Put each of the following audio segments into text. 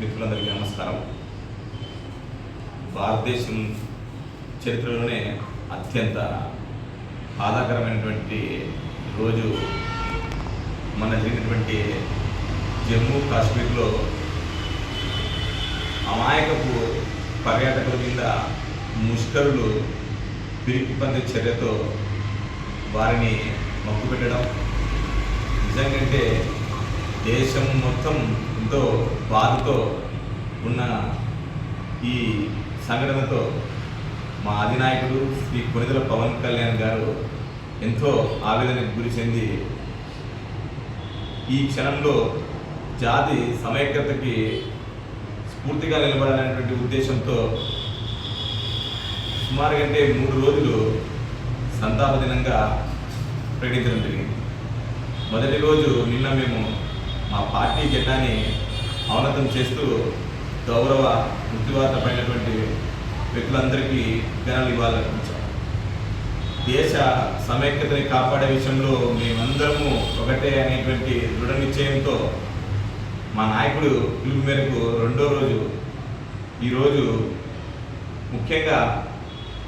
మిత్రులందరికీ నమస్కారం. భారతదేశం చరిత్రలోనే అత్యంత బాధాకరమైనటువంటి రోజు. మన జరిగినటువంటి జమ్మూ కాశ్మీర్లో అమాయకపు పర్యాటకుల కింద ముష్కరులు పిరికి పంది చర్యతో వారిని మక్కుపెట్టడం. నిజంగంటే దేశం మొత్తం ఎంతో బాధతో ఉన్న ఈ సంఘటనతో మా అధినాయకుడు శ్రీ కొనిదల పవన్ కళ్యాణ్ గారు ఎంతో ఆవేదనకు గురి చెంది ఈ క్షణంలో జాతి సమైక్యతకి స్ఫూర్తిగా నిలబడాలనేటువంటి ఉద్దేశంతో సుమారు కంటే మూడు రోజులు సంతాప దినంగా ప్రకటించడం జరిగింది. మొదటి రోజు నిన్న మేము మా పార్టీ జెండాని అవనతం చేస్తూ గౌరవ మృత్యువార్త పడినటువంటి వ్యక్తులందరికీ ఘనాలు ఇవ్వాలనుకుంటాం దేశ సమైక్యతని కాపాడే విషయంలో మేమందరము ఒకటే అనేటువంటి దృఢ నిశ్చయంతో మా నాయకుడు పిలుపు మేరకు రెండో రోజు ఈరోజు ముఖ్యంగా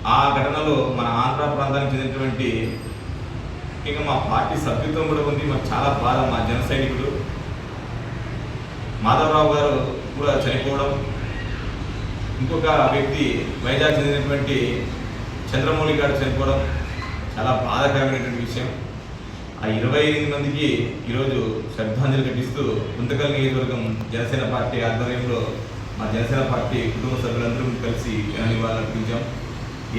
ఆ ఘటనలో మన ఆంధ్ర ప్రాంతానికి చెందినటువంటి ముఖ్యంగా మా పార్టీ సభ్యత్వం కూడా ఉంది. మాకు చాలా బాధ మా జన సైనికుడు మాధవరావు గారు కూడా చనిపోవడం ఇంకొక వ్యక్తి వైజాగ్ చెందినటువంటి చంద్రమౌళి గారు చనిపోవడం చాలా బాధాకరమైనటువంటి విషయం. ఆ ఇరవై ఎనిమిది మందికి ఈరోజు శ్రద్ధాంజలి ఘటిస్తూ గుంతకల్ నియోజకవర్గం జనసేన పార్టీ ఆధ్వర్యంలో మా జనసేన పార్టీ కుటుంబ సభ్యులందరూ కలిసి నివాళులు అర్పించాం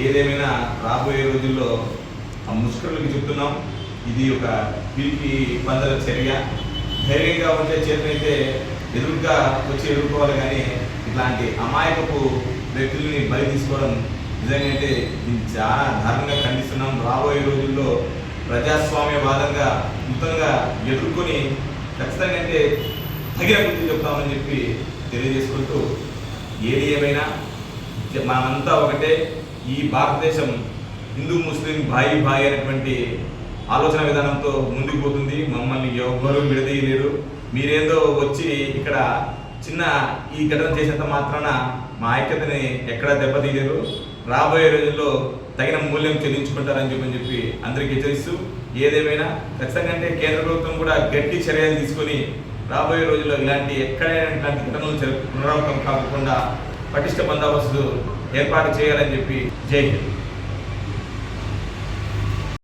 ఏదేమైనా రాబోయే రోజుల్లో ఆ ముష్కరులకు చెప్తున్నాం. ఇది ఒక పిలిపి పందల చర్య. ధైర్యంగా ఉండే చేతనైతే ఎదురుగా వచ్చి ఎదుర్కోవాలి కానీ ఇట్లాంటి అమాయకపు వ్యక్తుల్ని బలి తీసుకోవడం నిజంగా అంటే దీన్ని చాలా దారుణంగా ఖండిస్తున్నాం. రాబోయే రోజుల్లో ప్రజాస్వామ్యవాదంగా నూతనంగా ఎదుర్కొని ఖచ్చితంగా అంటే తగిన బుద్ధి చెప్తామని చెప్పి తెలియజేసుకుంటూ ఏది ఏమైనా మనమంతా ఒకటే. ఈ భారతదేశం హిందూ ముస్లిం భాయి భాయి అనేటువంటి ఆలోచన విధానంతో ముందుకు పోతుంది. మమ్మల్ని ఎవ్వరూ విడదీయలేరు. మీరేందో వచ్చి ఇక్కడ చిన్న ఈ ఘటన చేసేంత మాత్రాన మా ఐక్యతని ఎక్కడా దెబ్బతీయరు రాబోయే రోజుల్లో తగిన మూల్యం చెల్లించుకుంటారని చెప్పని చెప్పి అందరికీ హెచ్చరిస్తూ ఏదేమైనా ఖచ్చితంగా అంటే కేంద్ర ప్రభుత్వం కూడా గట్టి చర్యలు తీసుకొని రాబోయే రోజుల్లో ఇలాంటి ఎక్కడైనా ఇలాంటి ఘటనలు పునరావృతం కాకుండా పటిష్ట బందోబస్తు ఏర్పాటు చేయాలని చెప్పి జై హింద్.